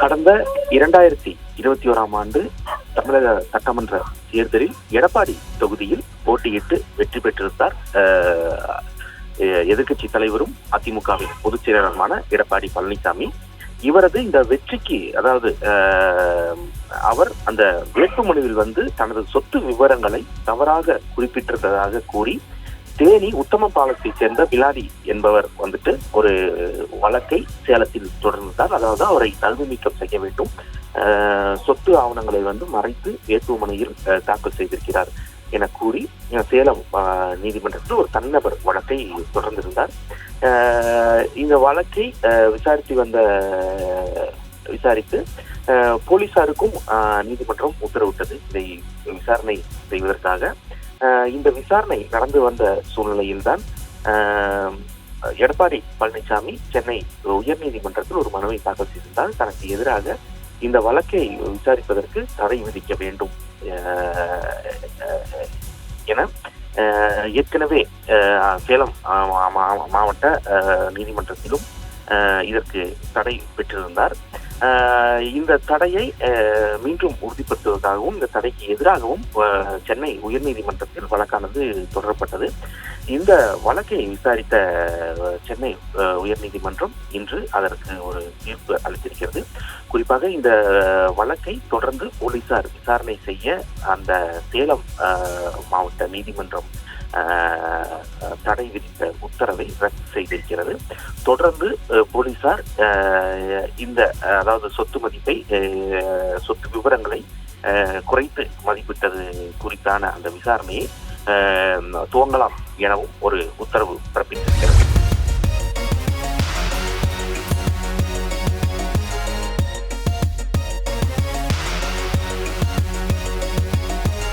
கடந்த இரண்டாயிரத்தி இருபத்தி ஓராம் ஆண்டு தமிழக சட்டமன்ற தேர்தலில் எடப்பாடி தொகுதியில் போட்டியிட்டு வெற்றி பெற்றிருந்தார். எதிர்கட்சி எதிர்க்கட்சி தலைவரும் அதிமுகவின் பொதுச் செயலாளருமான எடப்பாடி பழனிசாமி. இவரது இந்த வெற்றிக்கு அதாவது அவர் அந்த வேட்புமனுவில் வந்து தனது சொத்து விவரங்களை தவறாக குறிப்பிட்டிருந்ததாக கூறி தேனி உத்தமபாலத்தை சேர்ந்த பிலாடி என்பவர் வந்துட்டு ஒரு வழக்கை சேலத்தில் தொடர்ந்தார் அதாவது அவரை தகுதி நீக்கம் செய்ய வேண்டும். சொத்து ஆவணங்களை வந்து மறைத்து வேட்புமனையில் தாக்கல் செய்திருக்கிறார் என கூறி சேலம் நீதிமன்றத்தில் ஒரு தனிநபர் வழக்கை தொடர்ந்திருந்தார். இந்த வழக்கை விசாரித்து வந்த விசாரித்து போலீசாருக்கும் நீதிமன்றம் உத்தரவிட்டது. இதை விசாரணை செய்வதற்காக இந்த விசாரணை நடந்து வந்த சூழ்நிலையில்தான் எடப்பாடி பழனிசாமி சென்னை உயர்நீதிமன்றத்தில் ஒரு மனுவை தாக்கல் செய்திருந்தால் தனக்கு எதிராக இந்த வழக்கை விசாரிப்பதற்கு தடை விதிக்க வேண்டும். என ஏற்கனவே சேலம் மா- மாவட்ட நீதிமன்றத்திலும் இதற்கு தடை பெற்றிருந்தார். இந்த தடையை மீண்டும் உறுதிப்படுத்துவதற்காகவும் இந்த தடைக்கு எதிராகவும் சென்னை உயர்நீதிமன்றத்தில் வழக்கானது தொடரப்பட்டது. இந்த வழக்கை விசாரித்த சென்னை உயர்நீதிமன்றம் இன்று அதற்கு ஒரு தீர்ப்பு அளித்திருக்கிறது. குறிப்பாக இந்த வழக்கை தொடர்ந்து போலீசார் விசாரணை செய்ய அந்த சேலம் மாவட்ட நீதிமன்றம் தடை விதித்த உத்தரவை ரத்து செய்திருக்கிறது. தொடர்ந்து போலீசார் இந்த அதாவது சொத்து மதிப்பை சொத்து விவரங்களை குறைத்து மதிப்பிட்டது குறித்தான அந்த விசாரணையை துவங்கலாம் எனவும் ஒரு உத்தரவு பிறப்பித்திருக்கிறது.